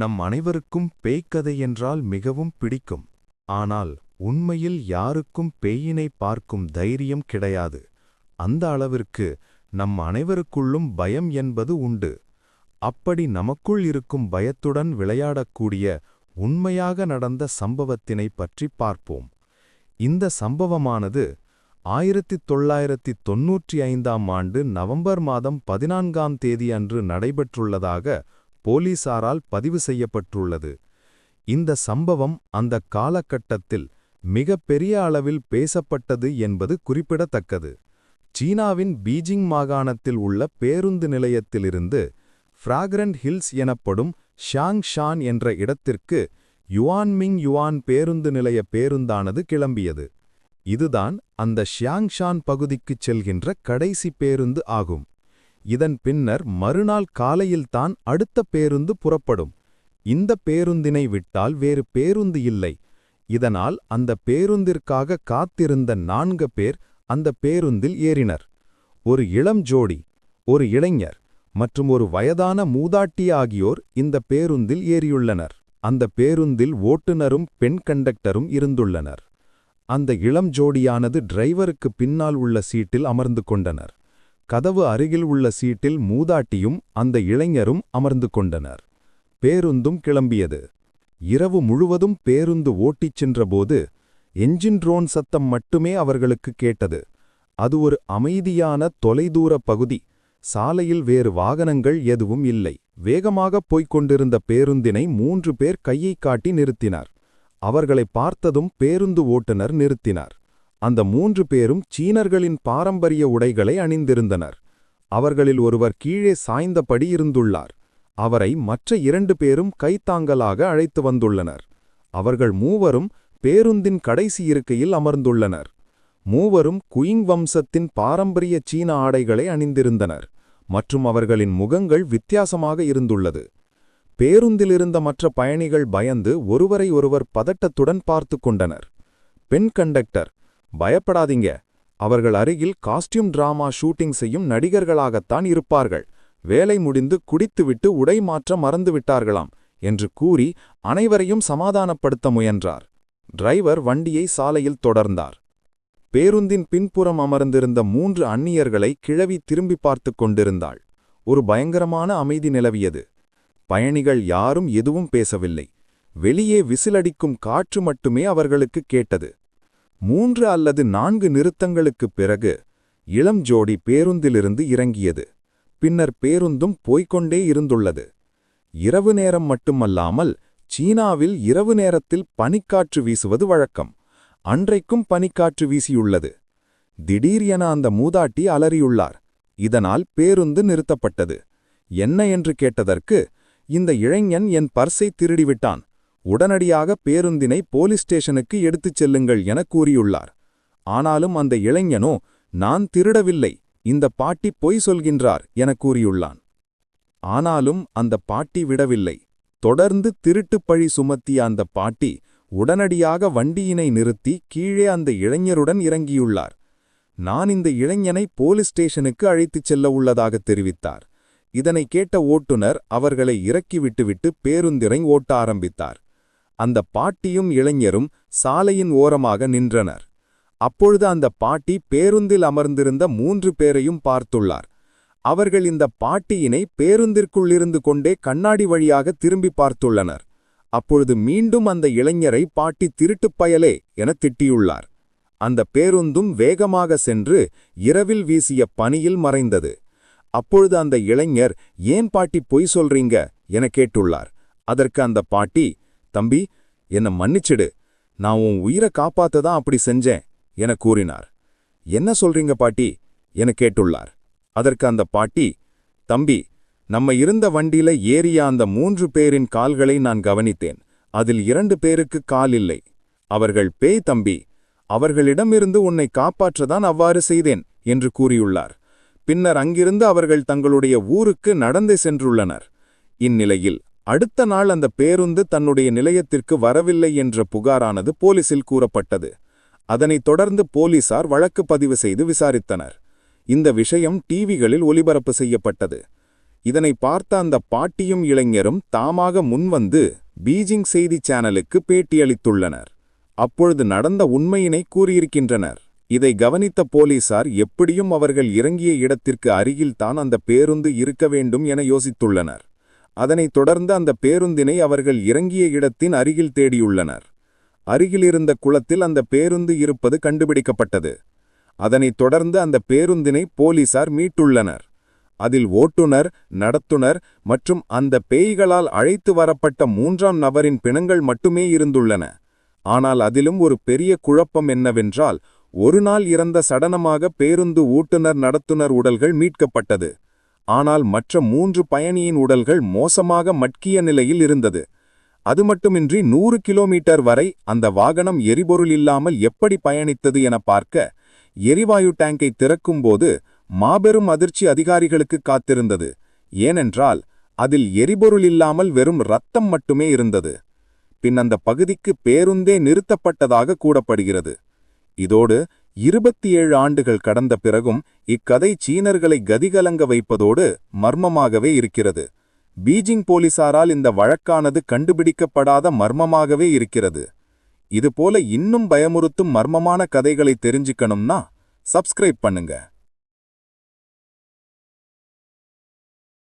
நம் அனைவருக்கும் பேய்க்கதை என்றால் மிகவும் பிடிக்கும். ஆனால் உண்மையில் யாருக்கும் பேயினை பார்க்கும் தைரியம் கிடையாது. அந்த அளவிற்கு நம் அனைவருக்குள்ளும் பயம் என்பது உண்டு. அப்படி நமக்குள் இருக்கும் பயத்துடன் விளையாடக்கூடிய உண்மையாக நடந்த சம்பவத்தினை பற்றி பார்ப்போம். இந்த சம்பவமானது ஆயிரத்தி தொள்ளாயிரத்தி தொன்னூற்றி ஐந்தாம் ஆண்டு நவம்பர் மாதம் பதினான்காம் தேதி அன்று நடைபெற்றுள்ளதாக போலீசாரால் பதிவு செய்யப்பட்டுள்ளது. இந்த சம்பவம் அந்த காலகட்டத்தில் மிக பெரிய அளவில் பேசப்பட்டது என்பது குறிப்பிடத்தக்கது. சீனாவின் பீஜிங் மாகாணத்தில் உள்ள பேருந்து நிலையத்திலிருந்து ஃப்ராக்ரண்ட் ஹில்ஸ் எனப்படும் ஷாங் ஷான் என்ற இடத்திற்கு யுவான்மிங் யுவான் பேருந்து நிலைய பேருந்தானது கிளம்பியது. இதுதான் அந்த ஷியாங்ஷான் பகுதிக்குச் செல்கின்ற கடைசி பேருந்து ஆகும். இதன் பின்னர் மறுநாள் காலையில்தான் அடுத்த பேருந்து புறப்படும். இந்த பேருந்தினை விட்டால் வேறு பேருந்து இல்லை. இதனால் அந்த பேருந்திற்காக காத்திருந்த நான்கு பேர் அந்த பேருந்தில் ஏறினர். ஒரு இளம் ஜோடி ஒரு இளைஞர் மற்றும் ஒரு வயதான மூதாட்டி ஆகியோர் இந்த பேருந்தில் ஏறியுள்ளனர். அந்த பேருந்தில் ஓட்டுநரும் பெண் கண்டக்டரும் இருந்துள்ளனர். அந்த இளம் ஜோடியானது டிரைவருக்கு பின்னால் உள்ள சீட்டில் அமர்ந்து கொண்டனர். கதவு அருகில் உள்ள சீட்டில் மூதாட்டியும் அந்த இளைஞரும் அமர்ந்து கொண்டனர். பேருந்தும் கிளம்பியது. இரவு முழுவதும் பேருந்து ஓட்டிச் சென்றபோது என்ஜின் ட்ரோன் சத்தம் மட்டுமே அவர்களுக்கு கேட்டது. அது ஒரு அமைதியான தொலைதூர பகுதி. சாலையில் வேறு வாகனங்கள் எதுவும் இல்லை. வேகமாகப் போய்க் கொண்டிருந்த பேருந்தினை மூன்று பேர் கையை காட்டி நிறுத்தினார். அவர்களை பார்த்ததும் பேருந்து ஓட்டுநர் நிறுத்தினார். அந்த மூன்று பேரும் சீனர்களின் பாரம்பரிய உடைகளை அணிந்திருந்தனர். அவர்களில் ஒருவர் கீழே சாய்ந்தபடி இருந்துள்ளார். அவரை மற்ற இரண்டு பேரும் கைத்தாங்கலாக அழைத்து வந்துள்ளனர். அவர்கள் மூவரும் பேருந்தின் கடைசி இருக்கையில் அமர்ந்துள்ளனர். மூவரும் குயிங் வம்சத்தின் பாரம்பரிய சீன ஆடைகளை அணிந்திருந்தனர். மற்றும் அவர்களின் முகங்கள் வித்தியாசமாக இருந்துள்ளது. பேருந்திலிருந்த மற்ற பயணிகள் பயந்து ஒருவரை ஒருவர் பதட்டத்துடன் பார்த்து கொண்டனர். பெண் கண்டக்டர் பயப்படாதீங்க. அவர்கள் அருகில் காஸ்டியூம் டிராமா ஷூட்டிங் செய்யும் நடிகர்களாகத்தான் இருப்பார்கள். வேலை முடிந்து குடித்துவிட்டு உடை மாற்ற மறந்துவிட்டார்களாம் என்று கூறி அனைவரையும் சமாதானப்படுத்த முயன்றார். டிரைவர் வண்டியை சாலையில் தொடர்ந்தார். பேருந்தின் பின்புறம் அமர்ந்திருந்த மூன்று அந்நியர்களை கிழவி திரும்பி பார்த்து கொண்டிருந்தாள். ஒரு பயங்கரமான அமைதி நிலவியது. பயணிகள் யாரும் எதுவும் பேசவில்லை. வெளியே விசிலடிக்கும் காற்று மட்டுமே அவர்களுக்கு கேட்டது. மூன்று அல்லது நான்கு நிறுத்தங்களுக்குப் பிறகு இளம் ஜோடி பேருந்திலிருந்து இறங்கியது. பின்னர் பேருந்தும் போய்கொண்டே இருந்துள்ளது. இரவு நேரம் மட்டுமல்லாமல் சீனாவில் இரவு நேரத்தில் பனிக்காற்று வீசுவது வழக்கம். அன்றைக்கும் பனிக்காற்று வீசியுள்ளது. திடீர் என அந்த மூதாட்டி அலறியுள்ளார். இதனால் பேருந்து நிறுத்தப்பட்டது. என்ன? என்று கேட்டதற்கு இந்த இளைஞன் என் பர்ஸை திருடிவிட்டான். உடனடியாக பேருந்தினை போலீஸ் ஸ்டேஷனுக்கு எடுத்துச் செல்லுங்கள் என கூறியுள்ளார். ஆனாலும் அந்த இளைஞனோ நான் திருடவில்லை இந்த பாட்டி பொய் சொல்கின்றார் என கூறியுள்ளான். ஆனாலும் அந்த பாட்டி விடவில்லை. தொடர்ந்து திருட்டுப் பழி சுமத்திய அந்த பாட்டி உடனடியாக வண்டியினை நிறுத்தி கீழே அந்த இளைஞருடன் இறங்கியுள்ளார். நான் இந்த இளைஞனை போலீஸ் ஸ்டேஷனுக்கு அழைத்துச் செல்ல உள்ளதாக தெரிவித்தார். இதனை கேட்ட ஓட்டுநர் அவர்களை இறக்கிவிட்டுவிட்டு பேருந்திரை ஓட்ட ஆரம்பித்தார். அந்த பாட்டியும் இளைஞரும் சாலையின் ஓரமாக நின்றனர். அப்பொழுது அந்த பாட்டி பேருந்தில் அமர்ந்திருந்த மூன்று பேரையும் பார்த்துள்ளார். அவர்கள் இந்த பாட்டியினை பேருந்திற்குள்ளிருந்து கொண்டே கண்ணாடி வழியாக திரும்பி பார்த்துள்ளனர். அப்பொழுது மீண்டும் அந்த இளைஞரை பாட்டி திருட்டுப் பயலே என திட்டியுள்ளார். அந்த பேருந்தும் வேகமாக சென்று இரவில் வீசிய பனியில் மறைந்தது. அப்பொழுது அந்த இளைஞர் ஏன் பாட்டி பொய் சொல்றீங்க? என கேட்டுள்ளார். அதற்கு அந்த பாட்டி தம்பி என்ன மன்னிச்சிடு. நான் உன் உயிரை காப்பாத்ததான் அப்படி செஞ்சேன் என கூறினார். என்ன சொல்றீங்க பாட்டி? என கேட்டுள்ளார். அதற்கு அந்த பாட்டி தம்பி நம்ம இருந்த வண்டியில ஏறிய அந்த மூன்று பேரின் கால்களை நான் கவனித்தேன். அதில் இரண்டு பேருக்கு கால் இல்லை. அவர்கள் பேய் தம்பி அவர்களிடமிருந்து உன்னை காப்பாற்றதான் அவ்வாறு செய்தேன் என்று கூறியுள்ளார். பின்னர் அங்கிருந்து அவர்கள் தங்களுடைய ஊருக்கு நடந்தே சென்றுள்ளனர். இந்நிலையில் அடுத்த நாள் அந்த பேருந்து தன்னுடைய நிலையத்திற்கு வரவில்லை என்ற புகாரானது போலீசில் கூறப்பட்டது. அதனைத் தொடர்ந்து போலீசார் வழக்கு பதிவு செய்து விசாரித்தனர். இந்த விஷயம் டிவிகளில் ஒலிபரப்பு செய்யப்பட்டது. இதனை பார்த்த அந்த பாட்டியும் இளைஞரும் தாமாக முன்வந்து பீஜிங் செய்தி சேனலுக்கு பேட்டியளித்துள்ளனர். அப்பொழுது நடந்த உண்மையினை கூறியிருக்கின்றனர். இதை கவனித்த போலீசார் எப்படியும் அவர்கள் இறங்கிய இடத்திற்கு அருகில்தான் அந்த பேருந்து இருக்க வேண்டும் என யோசித்துள்ளனர். அதனைத் தொடர்ந்து அந்த பேருந்தினை அவர்கள் இறங்கிய இடத்தின் அருகில் தேடியுள்ளனர். அருகிலிருந்த குளத்தில் அந்த பேருந்து இருப்பது கண்டுபிடிக்கப்பட்டது. அதனைத் தொடர்ந்து அந்த பேருந்தினை போலீசார் மீட்டுள்ளனர். அதில் ஓட்டுனர் நடத்துனர் மற்றும் அந்த பேய்களால் அழைத்து வரப்பட்ட மூன்றாம் நபரின் பிணங்கள் மட்டுமே இருந்துள்ளன. ஆனால் அதிலும் ஒரு பெரிய குழப்பம் என்னவென்றால் ஒரு நாள் இறந்த சடனமாக பேருந்து ஓட்டுநர் நடத்துனர் உடல்கள் மீட்கப்பட்டது. ஆனால் மற்ற மூன்று பயணியின் உடல்கள் மோசமாக மட்கிய நிலையில் இருந்தது. அது மட்டுமின்றி நூறு கிலோமீட்டர் வரை அந்த வாகனம் எரிபொருள் இல்லாமல் எப்படி பயணித்தது என பார்க்க எரிவாயு டேங்கை திறக்கும்போது மாபெரும் அதிர்ச்சி அதிகாரிகளுக்கு காத்திருந்தது. ஏனென்றால் அதில் எரிபொருள் இல்லாமல் வெறும் ரத்தம் மட்டுமே இருந்தது. பின் அந்த பகுதிக்கு பேருந்தே நிறுத்தப்பட்டதாக கூறப்படுகிறது. இதோடு இருபத்தி ஏழு ஆண்டுகள் கடந்த பிறகும் இக்கதை சீனர்களை கதிகலங்க வைப்பதோடு மர்மமாகவே இருக்கிறது. பீஜிங் போலீசாரால் இந்த வழக்கானது கண்டுபிடிக்கப்படாத மர்மமாகவே இருக்கிறது. இதுபோல இன்னும் பயமுறுத்தும் மர்மமான கதைகளை தெரிஞ்சுக்கணும்னா சப்ஸ்கிரைப் பண்ணுங்க.